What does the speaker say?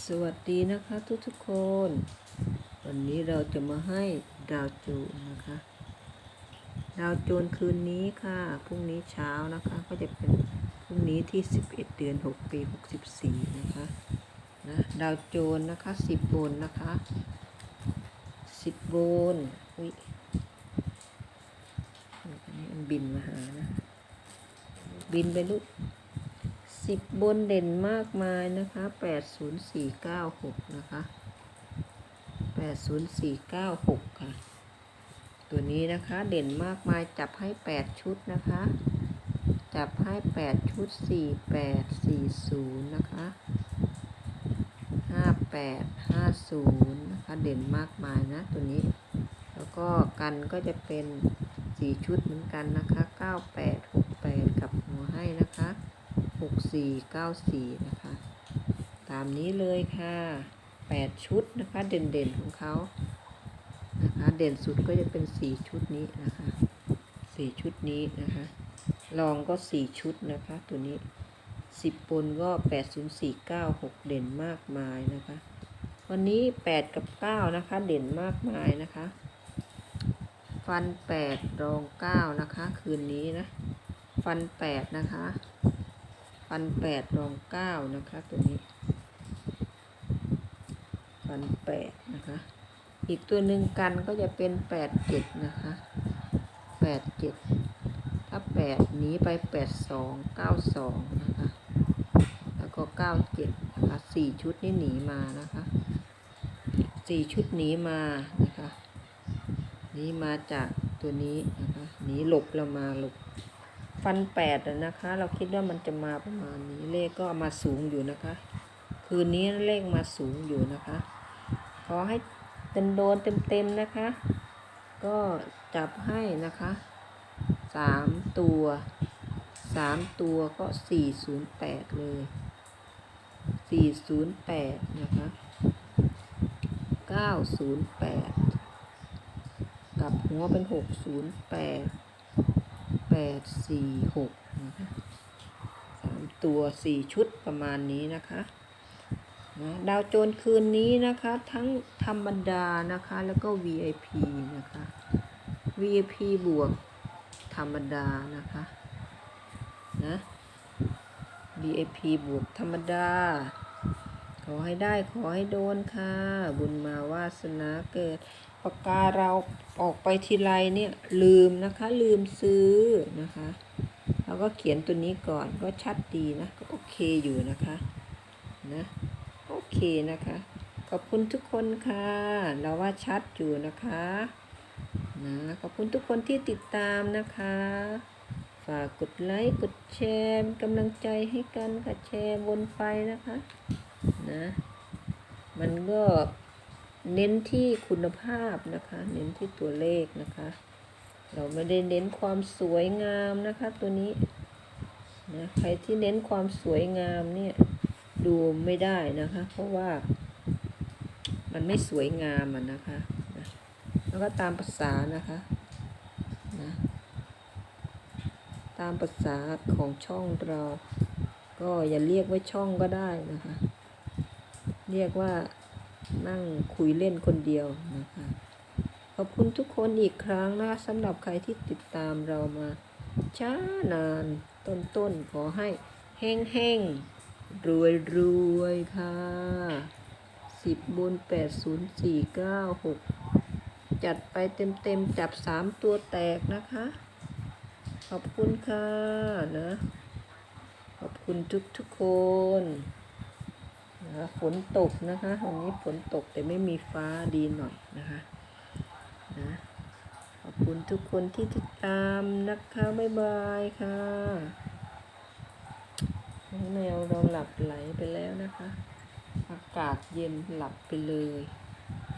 สวัสดีนะคะทุกทุกๆคน วันนี้เราจะมาให้ดาวโจนนะคะ ดาวโจนคืนนี้ค่ะพรุ่งนี้เช้านะคะ ก็จะเป็นพรุ่งนี้ที่ 11 เดือน 6 ปี 64 นะคะนะดาวโจนนะคะ 10โบนนะคะ 10โบนอุ้ยอันนี้มันบินมาหานะ บินไปลูก สิบบนเด่นมากมายนะคะแปดศูนย์สี่เก้าหกนะคะแปดศูนย์สี่เก้าหกค่ะ ตัวนี้นะคะเด่นมากมายจับให้แปดชุดนะคะ จับให้แปดชุดสี่แปดสี่ศูนย์นะคะห้าแปดห้าศูนย์นะคะเด่นมากมายนะตัวนี้ แล้วก็กันก็จะเป็นสี่ชุดเหมือนกันนะคะเก้าแปดหกแปดกับหัวให้นะคะ หกสี่เก้าสี่นะคะ ตามนี้เลยค่ะแปดชุดนะคะ เด่นๆของเขานะคะ เด่นสุดก็จะเป็นสี่ชุดนี้นะคะสี่ชุดนี้นะคะ ลองก็สี่ชุดนะคะ ตัวนี้สิบบนก็แปดศูนย์สี่เก้าหกเด่นมากมายนะคะ วันนี้แปดกับเก้านะคะ เด่นมากมายนะคะฟันแปดรองเก้านะคะ คืนนี้นะ ฟันแปดนะคะ ฟันแปดรองเก้านะคะตัวนี้ฟันแปดนะคะ อีกตัวหนึ่งกันก็จะเป็นแปดเจ็ดนะคะแปดเจ็ดถ้าแปดหนีไปแปดสองเก้าสองนะคะ แล้วก็เก้าเจ็ดนะคะสี่ชุดนี้หนีมานะคะสี่ชุดหนีมานะคะหนีมาจากตัวนี้นะคะหนีหลบเรามาหลบ ฟันแปดนะคะ เราคิดว่ามันจะมาประมาณนี้เลขก็มาสูงอยู่นะคะ คืนนี้เลขมาสูงอยู่นะคะ ขอให้เต็มโดนเต็มๆนะคะ ก็จับให้นะคะสามตัวสามตัวก็สี่ศูนย์แปดเลยสี่ศูนย์แปดนะคะเก้าศูนย์แปดกลับหัวเป็นหกศูนย์แปด แปดสี่หกนะคะสามตัวสี่ชุดประมาณนี้นะคะนะดาวโจนคืนนี้นะคะ ทั้งธรรมดานะคะ แล้วก็ VIP นะคะ VIP บวกธรรมดานะคะนะ VIP บวกธรรมดา ขอให้ได้ขอให้โดนค่ะ บุญมาวาสนาเกิด ปากกาเราออกไปทีไรเนี่ยลืมนะคะลืมซื้อนะคะเราก็เขียนตัวนี้ก่อนก็ชัดดีนะก็โอเคอยู่นะคะนะโอเคนะคะขอบคุณทุกคนค่ะ เราว่าชัดอยู่นะคะนะขอบคุณทุกคนที่ติดตามนะคะ ฝากกดไลค์กดแชร์กำลังใจให้กันค่ะแชร์วนไปนะคะนะมันก็ เน้นที่คุณภาพนะคะ เน้นที่ตัวเลขนะคะ เราไม่ได้เน้นความสวยงามนะคะตัวนี้นะใครที่เน้นความสวยงามเนี่ยดูไม่ได้นะคะ เพราะว่า มันไม่สวยงามอะนะคะนะแล้วก็ตามภาษานะคะนะตามภาษาของช่องเรา ก็อย่าเรียกว่าช่องก็ได้นะคะ เรียกว่า นั่งคุยเล่นคนเดียวนะคะ ขอบคุณทุกคนอีกครั้งนะคะสำหรับใครที่ติดตามเรามาช้านานต้นๆขอให้เฮ่งเฮ่งรวยรวยๆค่ะสิบบนแปดศูนย์สี่เก้าหกจัดไปเต็มๆจับสามตัวแตกนะคะ ขอบคุณค่ะนะ ขอบคุณทุกๆคน นะคะฝนตกนะคะวันนี้ฝนตกแต่ไม่มีฟ้าดีหน่อยนะคะนะขอบคุณทุกคนที่ติดตามนะคะบ๊ายบายค่ะแมวเราหลับไหลไปแล้วนะคะ อากาศเย็นหลับไปเลย